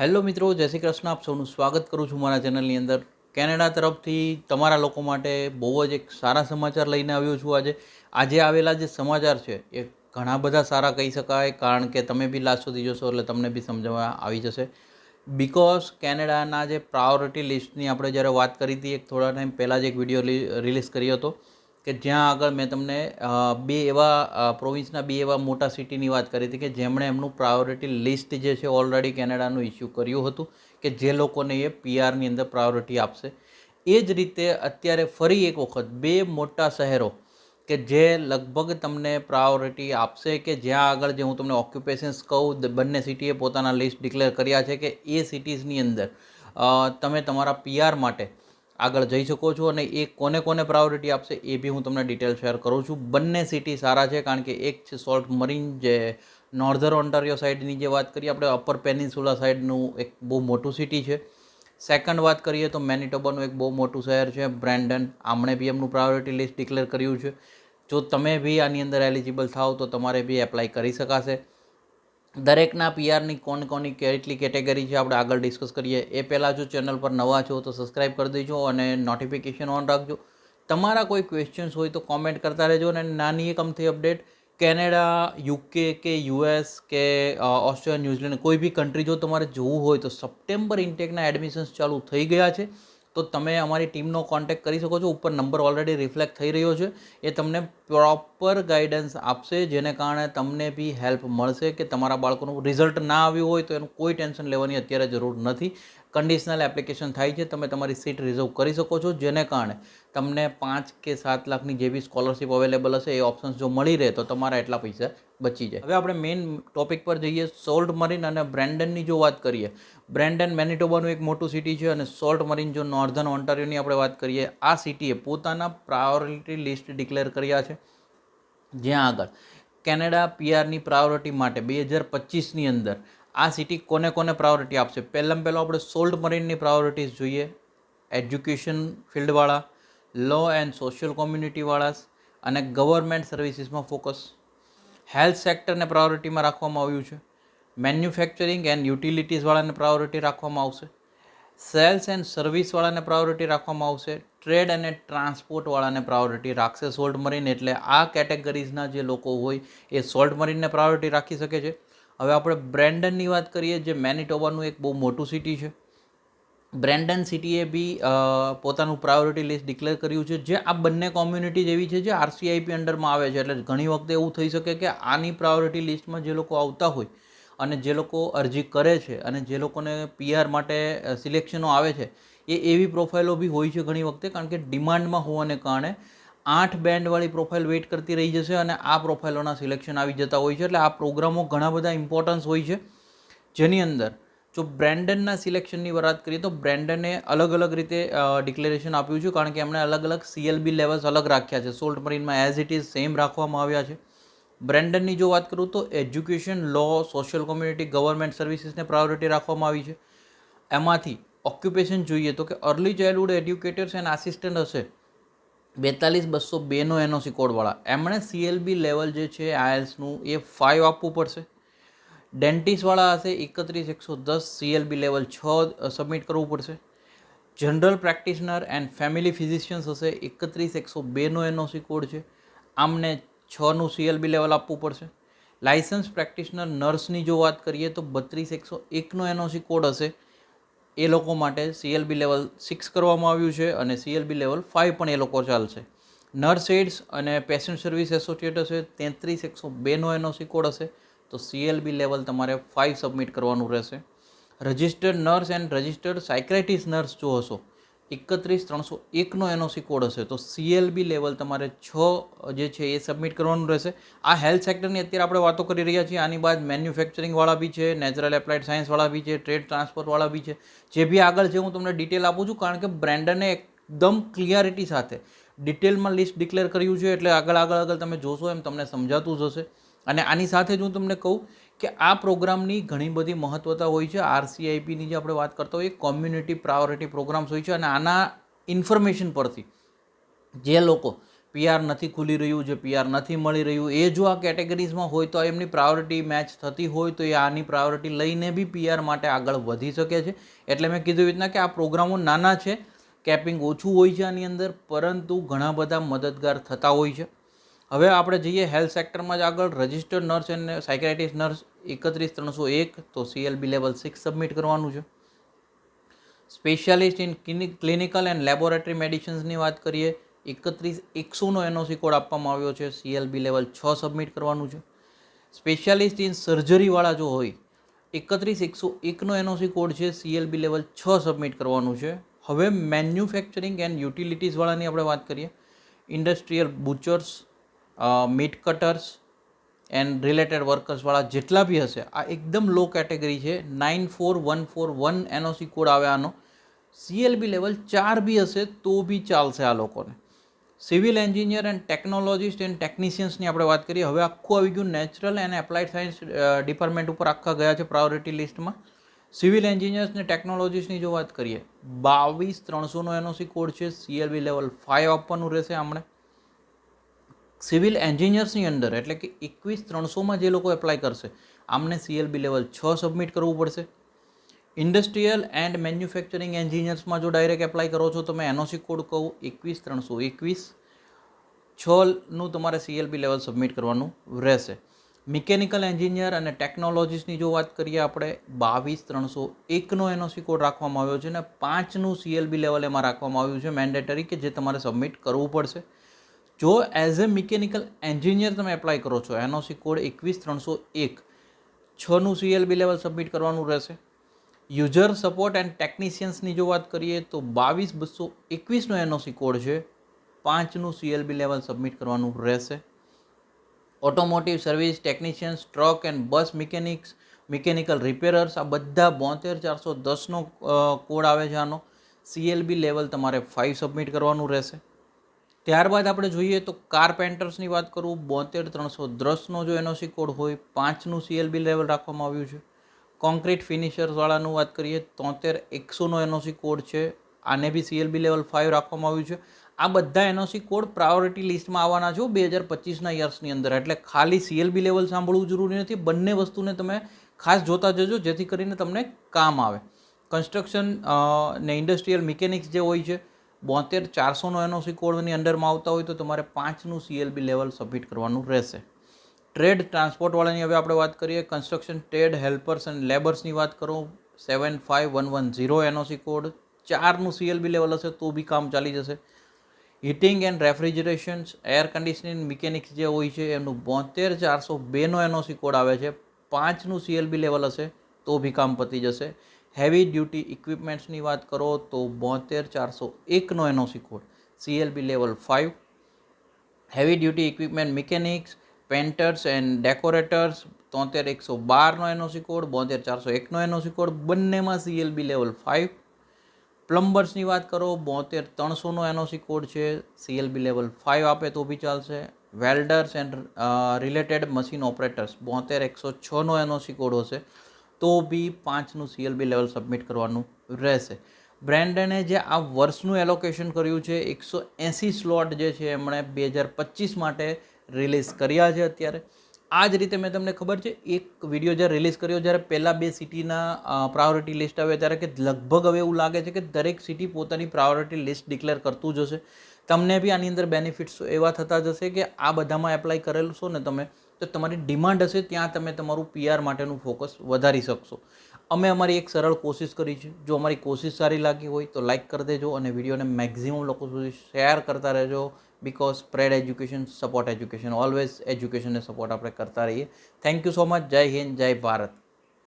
Hello મિત્રો, જય શ્રી કૃષ્ણ. આપ સૌનું સ્વાગત કરું છું મારા ચેનલની અંદર. કેનેડા તરફથી તમારા લોકો માટે બહુ જ એક સારા સમાચાર લઈને આવ્યો છું આજે. આજે આવેલા જે સમાચાર છે, એ ઘણા બધા સારા કહી શકાય, કારણ કે તમે બી લાસ્ટ સુધી જોશો એટલે તમને બી સમજવા આવી જશે. બિકોઝ કેનેડાના જે પ્રાયોરિટી લિસ્ટની આપણે જ્યારે વાત કરી હતી, એક થોડા ટાઈમ પહેલાં જ એક વીડિયો રિલીઝ કર્યો હતો. કે જ્યાં આગળ મેં તમને બે એવા પ્રોવિન્સના બે એવા મોટા સિટીની વાત કરી હતી કે જેમણે એમનું પ્રાયોરિટી લિસ્ટ જે છે ઓલરેડી કેનેડાનું ઇસ્યુ કર્યું હતું કે જે લોકોને એ પીઆરની અંદર પ્રાયોરિટી આપશે. એ જ રીતે અત્યારે ફરી એક વખત બે મોટા શહેરો કે જે લગભગ તમને પ્રાયોરિટી આપશે કે જ્યાં આગળ જે હું તમને ઓક્યુપેશન્સ કહું બંને સિટીએ પોતાના લિસ્ટ ડિક્લેર કર્યા છે કે એ સિટીઝની અંદર તમે તમારા પીઆર માટે આગળ જઈ શકો છો અને એ કોને કોને પ્રાયોરિટી આપશે એ બી હું તમને ડિટેલ શેર કરું છું. બંને સિટી સારા છે કારણ કે એક છે સોલ્ટ મરીન જે નોર્ધર ઓન્ટારિયો સાઈડની જે વાત કરીએ આપણે અપર પેનિન્સુલા સાઈડનું એક બહુ મોટું સિટી છે. સેકન્ડ વાત કરીએ તો મેનિટોબાનું એક બહુ મોટું શહેર છે બ્રેન્ડન આમણે બી એમનું પ્રાયોરિટી લિસ્ટ ડિક્લેર કર્યું છે. જો તમે બી આની અંદર એલિજિબલ થાવ તો તમારે બી એપ્લાય કરી શકાશે. દરેકના પીઆરની કોણ કોની કેટલી કેટેગરી છે આપણે આગળ ડિસ્કસ કરીએ. એ પહેલાં જો ચેનલ પર નવા છો તો સબસ્ક્રાઈબ કરી દેજો અને નોટિફિકેશન ઓન રાખજો. તમારા કોઈ ક્વેશ્ચન્સ હોય તો કોમેન્ટ કરતા રહેજો અને નાની એકમથી અપડેટ કેનેડા યુકે કે યુએસ કે ઓસ્ટ્રેલિયા ન્યૂઝીલેન્ડ કોઈ બી કન્ટ્રી જો તમારે જોવું હોય તો સપ્ટેમ્બર ઇન્ટેકના એડમિશન્સ ચાલુ થઈ ગયા છે. તો તમે અમારી ટીમનો કોન્ટેક્ટ કરી શકો છો. ઉપર નંબર ઓલરેડી રિફ્લેક્ટ થઈ રહ્યો છે. એ તમને પ્રોપર ગાઈડન્સ આપશે, જેને કારણે તમને બી હેલ્પ મળશે કે તમારા બાળકોનું રિઝલ્ટ ના આવ્યું હોય તો એનું કોઈ ટેન્શન લેવાની અત્યારે જરૂર નથી. કન્ડિશનલ એપ્લિકેશન થાય છે, તમે તમારી સીટ રિઝર્વ કરી શકો છો, જેને કારણે તમને પાંચ કે સાત લાખની જે બી સ્કોલરશિપ અવેલેબલ હશે, એ ઓપ્શન્સ જો મળી રહે તો તમારા એટલા પૈસા બચી જાય. હવે આપણે મેઇન ટોપિક પર જઈએ, સોલ્ટ મરીન અને બ્રેન્ડનની જો વાત કરીએ, બ્રેન્ડન મેનિટોબાનું એક મોટું સિટી છે અને સોલ્ટ મરીન જો નોર્ધન ઓન્ટારિયોની આપણે વાત કરીએ, આ સિટીએ પોતાના પ્રાયોરિટી લિસ્ટ ડિક્લેર કર્યા છે. જ્યાં આગળ. કેનેડા પીઆરની પ્રાયોરિટી માટે બે હજાર પચીસની અંદર આ સિટી કોને કોને પ્રાયોરિટી આપશે? પહેલાં પહેલાં આપણે સોલ્ટ મરીનની પ્રાયોરિટીઝ જોઈએ. એજ્યુકેશન ફિલ્ડવાળા લો એન્ડ સોશિયલ કોમ્યુનિટીવાળા અને ગવર્મેન્ટ સર્વિસીસમાં ફોકસ હેલ્થ સેક્ટરને પ્રાયોરિટીમાં રાખવામાં આવ્યું છે. મેન્યુફેક્ચરિંગ એન્ડ યુટિલિટીઝવાળાને પ્રાયોરિટી રાખવામાં આવશે. સેલ્સ એન્ડ સર્વિસવાળાને પ્રાયોરિટી રાખવામાં આવશે. ટ્રેડ અને ટ્રાન્સપોર્ટવાળાને પ્રાયોરિટી રાખશે સોલ્ટ મરીન એટલે આ કેટેગરીઝના જે લોકો હોય એ સોલ્ટ મરીનને પ્રાયોરિટી રાખી શકે છે. હવે આપણે બ્રેન્ડનની વાત કરીએ જે મેનિટોબાનું એક બહુ મોટું સિટી છે. બ્રેન્ડન સિટીએ બી પોતાનું પ્રાયોરિટી લિસ્ટ ડિક્લેર કર્યું છે જે આ બંને કોમ્યુનિટીઝ એવી છે જે આરસીઆઈપી અંડરમાં આવે છે. એટલે ઘણી વખતે એવું થઈ શકે કે આની પ્રાયોરિટી લિસ્ટમાં જે લોકો આવતા હોય અને જે લોકો અરજી કરે છે અને જે લોકોને પીઆર માટે સિલેક્શનો આવે છે એ એવી પ્રોફાઇલો બી હોય છે ઘણી વખતે, કારણ કે ડિમાન્ડમાં હોવાને કારણે આઠ બેન્ડવાળી પ્રોફાઇલ વેઇટ કરતી રહી જશે અને આ પ્રોફાઇલોના સિલેક્શન આવી જતા હોય છે. એટલે આ પ્રોગ્રામો ઘણા બધા ઇમ્પોર્ટન્સ હોય છે. જેની અંદર જો બ્રેન્ડનના સિલેક્શનની વાત કરીએ તો બ્રેન્ડને અલગ અલગ રીતે ડિક્લેરેશન આપ્યું છે, કારણ કે એમણે અલગ અલગ સીએલબી લેવલ્સ અલગ રાખ્યા છે. સોલ્ટ મરીનમાં એઝ ઇટ ઇઝ સેમ રાખવામાં આવ્યા છે. બ્રેન્ડનની જો વાત કરું તો education law social community government સર્વિસીસને priority રાખવામાં આવી છે. એમાંથી ઓક્યુપેશન જોઈએ તો કે early childhood educators and assistant હશે. બેતાલીસ બસો બેનો એનઓસી કોડવાળા એમણે સીએલબી લેવલ જે છે આયલ્સનું એ ફાઇવ આપવું પડશે. ડેન્ટિસ્ટવાળા હશે, એકત્રીસ, એકસો દસ સીએલબી લેવલ છ સબમિટ કરવું પડશે. General practitioner and family physicians હશે, એકત્રીસ, એકસો બેનો એનઓસી કોડ છે. આમને છનું સીએલબી લેવલ આપવું પડશે. લાઇસન્સ પ્રેક્ટિશનર નર્સની જો વાત કરીએ તો બત્રીસ, એકસો એકનો એનઓસી કોડ હશે. એ લોકો માટે સીએલબી લેવલ સિક્સ કરવામાં આવ્યું છે અને સીએલબી લેવલ ફાઇવ પણ એ લોકો ચાલશે. નર્સ એડ્સ અને પેશન્ટ સર્વિસ એસોસિએટ હશે, તેત્રીસ એકસો બેનો એનો સિકોડ હશે, તો સીએલબી લેવલ તમારે ફાઇવ સબમિટ કરવાનું રહેશે. રજિસ્ટર્ડ નર્સ એન્ડ રજિસ્ટર્ડ સાયક્રેટિસ નર્સ જો હશો એકત્રીસ ત્રણસો એકનો એનઓસી કોડ હશે. તો સીએલબી લેવલ તમારે છ જે છે એ સબમિટ કરવાનું રહેશે. આ હેલ્થ સેક્ટરની અત્યારે આપણે વાતો કરી રહ્યા છીએ. આની બાદ મેન્યુફેક્ચરિંગવાળા બી છે નેચરલ એપ્લાઇડ સાયન્સવાળા બી છે ટ્રેડ ટ્રાન્સપોર્ટવાળા બી છે. જે બી આગળ છે હું તમને ડિટેલ આપું છું, કારણ કે બ્રેન્ડને એકદમ ક્લિયરિટી સાથે ડિટેલમાં લિસ્ટ ડિક્લેર કર્યું છે. એટલે આગળ આગળ આગળ તમે જોશો એમ તમને સમજાતું જ હશે. અને આની સાથે જ હું તમને કહું કે આ પ્રોગ્રામની ઘણી બધી મહત્વતા હોય છે. આરસીઆઈપીની જે આપણે વાત કરતા હોઈએ કોમ્યુનિટી પ્રાયોરિટી પ્રોગ્રામ્સ હોય છે અને આના ઇન્ફોર્મેશન પરથી જે લોકો પીઆર નથી ખુલી રહ્યું, જે પીઆર નથી મળી રહ્યું, એ જો આ કેટેગરીઝમાં હોય તો એમની પ્રાયોરિટી મેચ થતી હોય તો એ આની પ્રાયોરિટી લઈને બી પીઆર માટે આગળ વધી શકે છે. એટલે મેં કીધું રીતના કે આ પ્રોગ્રામો નાના છે કેપિંગ ઓછું હોય છે આની અંદર, પરંતુ ઘણા બધા મદદગાર થતા હોય છે. હવે આપણે જઈએ હેલ્થ સેક્ટરમાં જ આગળ. રજિસ્ટર્ડ નર્સ અને સાયકેટ્રિસ્ટ નર્સ એકત્રીસ, ત્રણસો એક, તો સીએલબી લેવલ સિક્સ સબમિટ કરવાનું છે. Specialist in clinical and laboratory મેડિસિન્સની વાત કરીએ, એકત્રીસ, એકસોનો એનઓસી કોડ આપવામાં આવ્યો છે. સીએલબી લેવલ છ સબમિટ કરવાનું છે. સ્પેશિયાલિસ્ટ ઇન સર્જરીવાળા જો હોય, એકત્રીસ, એકસો એકનો એનઓસી કોડ છે. સીએલબી લેવલ છ સબમિટ કરવાનું છે. હવે મેન્યુફેક્ચરિંગ એન્ડ યુટિલિટીઝવાળાની આપણે વાત કરીએ. Industrial butchers meat cutters and related વર્કર્સવાળા જેટલા બી હશે, આ એકદમ લો કેટેગરી છે. Nine four one four one NOC code આવે આનો. સીએલબી લેવલ ચાર બી હશે તો બી ચાલશે આ લોકોને. Civil engineer and technologists and ટેકનિશિયન્સની આપણે વાત કરીએ. હવે આખું આવી ગયું natural and applied science department ઉપર આખા ગયા છે પ્રાયોરિટી લિસ્ટમાં સિવિલ એન્જિનિયર્સ ને ટેકનોલોજીસ્ટની જો વાત કરીએ, બાવીસ ત્રણસોનો એનઓસી કોડ છે. સીએલબી લેવલ ફાઇવ આપવાનું રહેશે આમણે. સિવિલ એન્જિનિયર્સની અંદર, એટલે કે એકવીસ ત્રણસોમાં જે લોકો એપ્લાય કરશે, આમને સીએલબી લેવલ છ સબમિટ કરવું પડશે. ઇન્ડસ્ટ્રીયલ એન્ડ મેન્યુફેક્ચરિંગ એન્જિનિયર્સમાં જો ડાયરેક્ટ એપ્લાય કરો છો, તો મેં એનઓસી કોડ કહું, એકવીસ ત્રણસો એકવીસ. છનું તમારે સીએલબી લેવલ સબમિટ કરવાનું રહેશે. મિકેનિકલ એન્જિનિયર અને ટેકનોલોજીસની જો વાત કરીએ આપણે, બાવીસ ત્રણસો એકનો એનઓસી કોડ રાખવામાં આવ્યો છે અને પાંચનું સીએલબી લેવલ એમાં રાખવામાં આવ્યું છે મેન્ડેટરી કે જે તમારે સબમિટ કરવું પડશે. જો એઝ એ મિકેનિકલ એન્જિનિયર તમે એપ્લાય કરો છો એનઓસી કોડ એકવીસ ત્રણસો એક, છનું સીએલબી લેવલ સબમિટ કરવાનું રહેશે. યુઝર સપોર્ટ એન્ડ ટેકનિશિયન્સની જો વાત કરીએ તો બાવીસ બસો એકવીસનો એનઓસી કોડ છે, પાંચનું સીએલબી લેવલ સબમિટ કરવાનું રહેશે. Automotive service technicians truck and bus mechanics mechanical repairers આ બધા બોતેર ચારસો દસનો કોડ આવે છે આનો. સીએલબી લેવલ તમારે ફાઇવ સબમિટ કરવાનું રહેશે. ત્યારબાદ આપણે જોઈએ તો કારપેન્ટર્સની વાત કરું, બોતેર ત્રણસો દસનો જો એનઓસી કોડ હોય, પાંચનું સીએલબી લેવલ રાખવામાં આવ્યું છે. કોન્ક્રીટ ફિનિશર્સવાળાનું વાત કરીએ, તોતેર એકસોનો એનઓસી કોડ છે. આને બી સીએલબી લેવલ ફાઇવ રાખવામાં આવ્યું છે. આ બધા એનઓસી કોડ પ્રાયોરિટી લિસ્ટમાં આવવાના છો બે હજાર પચીસના યર્સની અંદર. એટલે ખાલી સીએલબી લેવલ સાંભળવું જરૂરી નથી. બંને વસ્તુને તમે ખાસ જોતા જજો, જેથી કરીને તમને કામ આવે. કન્સ્ટ્રક્શન ને ઇન્ડસ્ટ્રીયલ મિકેનિક્સ જે હોય છે બોતેર ચારસોનો એનઓસી કોડની અંડરમાં આવતા હોય તો તમારે પાંચનું સીએલબી લેવલ સબમિટ કરવાનું રહેશે. ટ્રેડ ટ્રાન્સપોર્ટવાળાની હવે આપણે વાત કરીએ. કન્સ્ટ્રક્શન, ટ્રેડ, હેલ્પર્સ એન્ડ લેબર્સની વાત કરું. Seven five one one zero NOC code. ચારનું CLB level હશે તો બી કામ ચાલી જશે. Heating and refrigerations, air conditioning, mechanics જે હોય છે, એમનું બોતેર ચારસો બેનો એનઓસી કોડ આવે છે. પાંચનું સીએલબી લેવલ હશે તો બી કામ પતી જશે. હેવી ડ્યુટી ઇક્વિપમેન્ટ્સની વાત કરો તો બોતેર ચારસો એકનો NOC code, CLB level five heavy duty equipment mechanics, painters and decorators, તોતેર એકસો બારનો એનઓસી કોડ, બોતેર ચારસો એકનો એનઓસી કોડ, બંનેમાં સીએલબી લેવલ ફાઇવ પ્લમ્બર્સની વાત કરો, બોતેર ત્રણસોનો એનઓસી કોડ છે, સીએલબી લેવલ ફાઇવ આપે તો બી ચાલશે. Welders and related machine operators, બોતેર એકસો છનો એનઓસી કોડ હશે. તો બી પાંચનું સીએલબી લેવલ સબમિટ કરવાનું રહેશે. બ્રેન્ડને જે આ વર્ષનું એલોકેશન કર્યું છે, એકસો એંસી સ્લોટ જે છે, એમણે બે હજાર પચીસ માટે રિલીઝ કર્યા છે અત્યારે. આ જ રીતે મેં તમને ખબર છે, એક વીડિયો જ્યારે રિલીઝ કર્યો, જ્યારે પહેલાં બે સિટીના પ્રાયોરિટી લિસ્ટ આવે ત્યારે કે લગભગ હવે એવું લાગે છે કે દરેક સિટી પોતાની પ્રાયોરિટી લિસ્ટ ડિક્લેર કરતું જશે તમને બી આની અંદર બેનિફિટ્સ એવા થતા જશે કે આ બધામાં એપ્લાય કરેલું છો ને તમે તો તમારી ડિમાન્ડ હશે ત્યાં તમે તમારું પીઆર માટેનું ફોકસ વધારી શકશો. અમે અમારી એક સરળ કોશિશ કરી છે. જો અમારી કોશિશ સારી લાગી હોય તો લાઇક કરી દેજો અને વિડીયોને મેક્ઝિમમ લોકો સુધી શેર કરતા રહેજો. Because spread education support education always એજ્યુકેશનને support આપણે કરતા રહીએ. થેન્ક યુ સો મચ જય હિન્દ, જય ભારત.